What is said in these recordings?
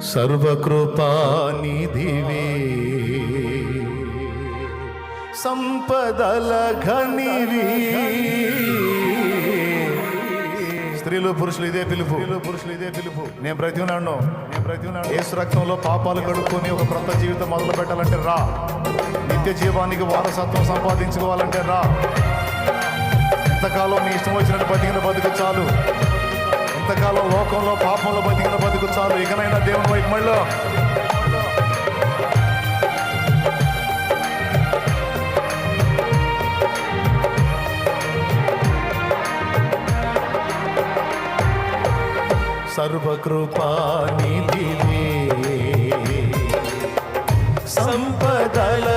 సర్వకృపానిధివే. సంపదల ఘనివి. స్త్రీలు పురుషులు ఇదే పిలుపు. పురుషులు ఇదే పిలుపు. నేను ప్రతినాడు నేను ప్రతినాడు యేసు రక్తంలో పాపాలు కడుక్కొని ఒక క్రొత్త జీవితం మొదలు పెట్టాలంటే రా. నిత్య జీవానికి వారసత్వం సంపాదించుకోవాలంటే రా. ఎంతకాలం నీ ఇష్టం వచ్చినట్టు బతికిన బతుకు చాలు. ఎంతకాలం లోకంలో పాపంలో బతికిన బ్రతుకు చాలు. ఇకనైనా దేవుని వైపు మళ్ళీ. సర్వకృపానిధివే సంపదల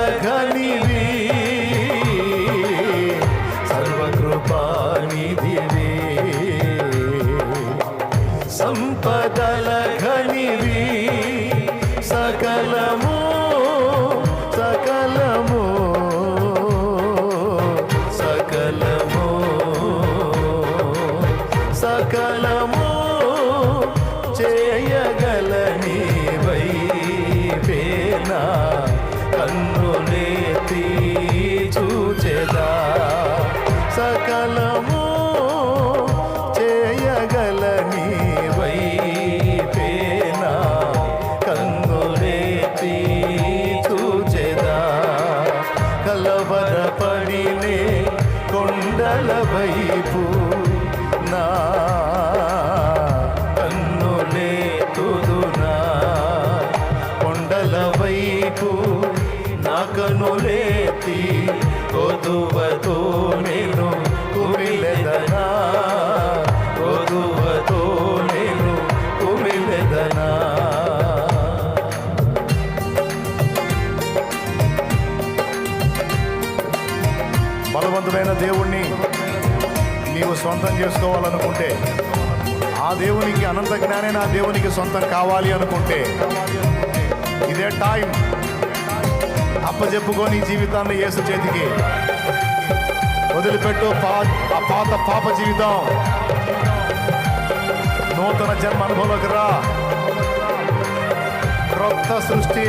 కన్నులేతి చూచెదా సకలము చేయగలని వైపేనా? కన్నులేతి చూచెదా కలవరపడినే కొండల వైపు నా కన్నులే తుదునా? కొండల వైపు నా లేతి కొదువతో నేను కుమిలెదనా? కొదువతో నేను కుమిలెదనా? బలవంతుడైన దేవుణ్ణి నీవు సొంతం చేసుకోవాలనుకుంటే ఆ దేవునికి అనంత జ్ఞానే నా దేవునికి సొంతం కావాలి అనుకుంటే ఇదే టైం అప్పచెప్పుకొని జీవితాన్ని యేసు చేతికి వదిలిపెట్టు పా ఆ పాత పాప జీవితం. నూతన జన్మ అనుభవంలోకి రా. క్రొత్త సృష్టి.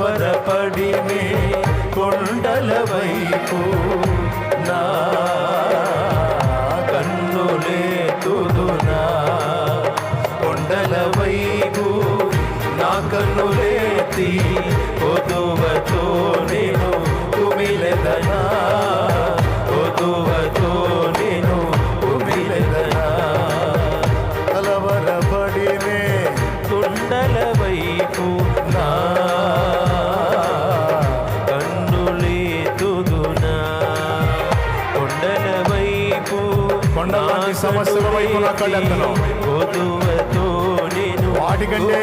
కలవరపడినే కొండల వైపు నా కన్నులే తుదునా కొండల వైపు నా కన్నులేతి పొదువతో నేను కుమిలదని. సమస్యల వైపు కళ్ళెత్తను. వాటికంటే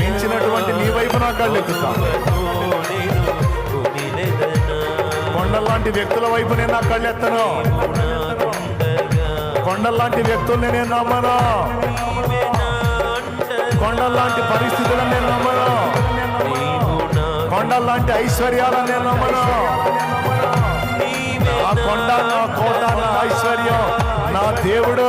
మించినటువంటి నీ వైపు నా కళ్ళెత్తుతా. కొండలాంటి వ్యక్తుల వైపు నేను నా కళ్ళెత్తను కొండలాంటి వ్యక్తుల్ని నేను నమ్మను. కొండలాంటి పరిస్థితులను నేను నమ్మను కొండలాంటి ఐశ్వర్యాలను నేను నమ్మను ఆ కొండ నా కోట నా ఐశ్వర్యం దేవుడు.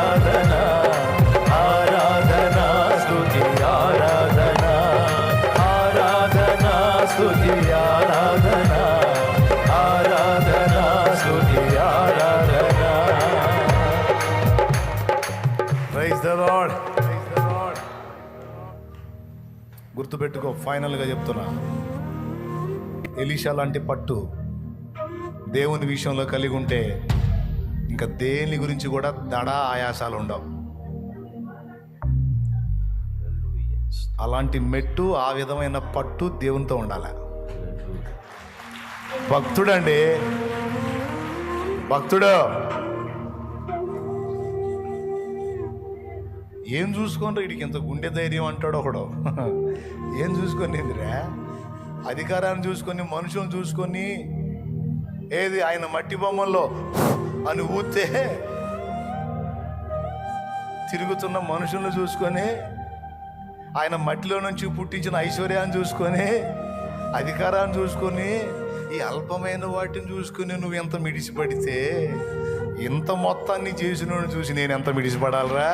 గుర్తుపెట్టుకో ఫైనల్గా చెప్తున్నా. ఎలీషా లాంటి పట్టు దేవుని విషయంలో కలిగి ఉంటే ఇంకా దేని గురించి కూడా దడా ఆయాసాలు ఉండవు. అలాంటి మెట్టు ఆ విధమైన పట్టు దేవునితో ఉండాలి. భక్తుడండి భక్తుడు! ఏం చూసుకోండి వీడికి ఇంత గుండె ధైర్యం అంటాడు ఒకడు? ఏం చూసుకొని ఏందిరా అధికారాన్ని చూసుకొని మనుషులను చూసుకొని ఏది ఆయన మట్టి బొమ్మల్లో అని ఊతే తిరుగుతున్న మనుషులను చూసుకొని ఆయన మట్టిలో నుంచి పుట్టించిన ఐశ్వర్యాన్ని చూసుకొని అధికారాన్ని చూసుకొని ఈ అల్పమైన వాటిని చూసుకుని నువ్వు ఎంత మిడిసిపడితే ఇంత మొత్తాన్ని చేసినోడిని చూసి నేను ఎంత మిడిసిపడాలరా?